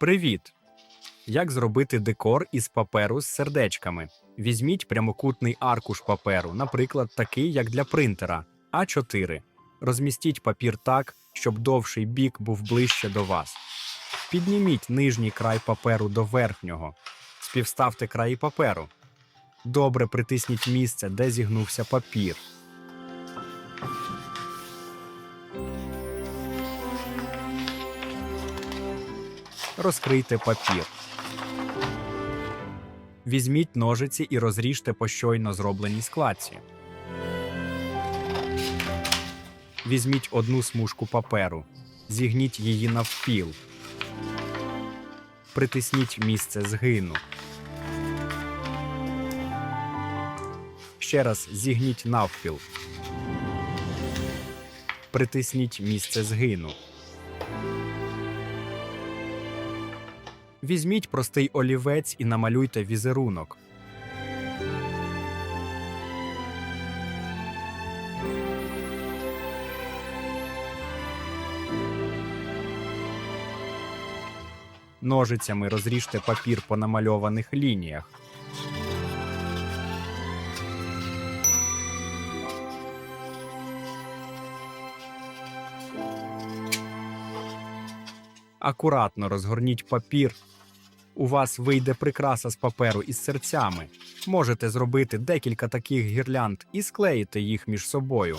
Привіт! Як зробити декор із паперу з сердечками? Візьміть прямокутний аркуш паперу, наприклад, такий, як для принтера А4. Розмістіть папір так, щоб довший бік був ближче до вас. Підніміть нижній край паперу до верхнього. Співставте краї паперу. Добре притисніть місце, де зігнувся папір. Розкрийте папір. Візьміть ножиці і розріжте по щойно зробленій складці. Візьміть одну смужку паперу, зігніть її навпіл. Притисніть місце згину. Ще раз зігніть навпіл. Притисніть місце згину. Візьміть простий олівець і намалюйте візерунок. Ножицями розріжте папір по намальованих лініях. Акуратно розгорніть папір. У вас вийде прикраса з паперу із серцями. Можете зробити декілька таких гірлянд і склеїти їх між собою.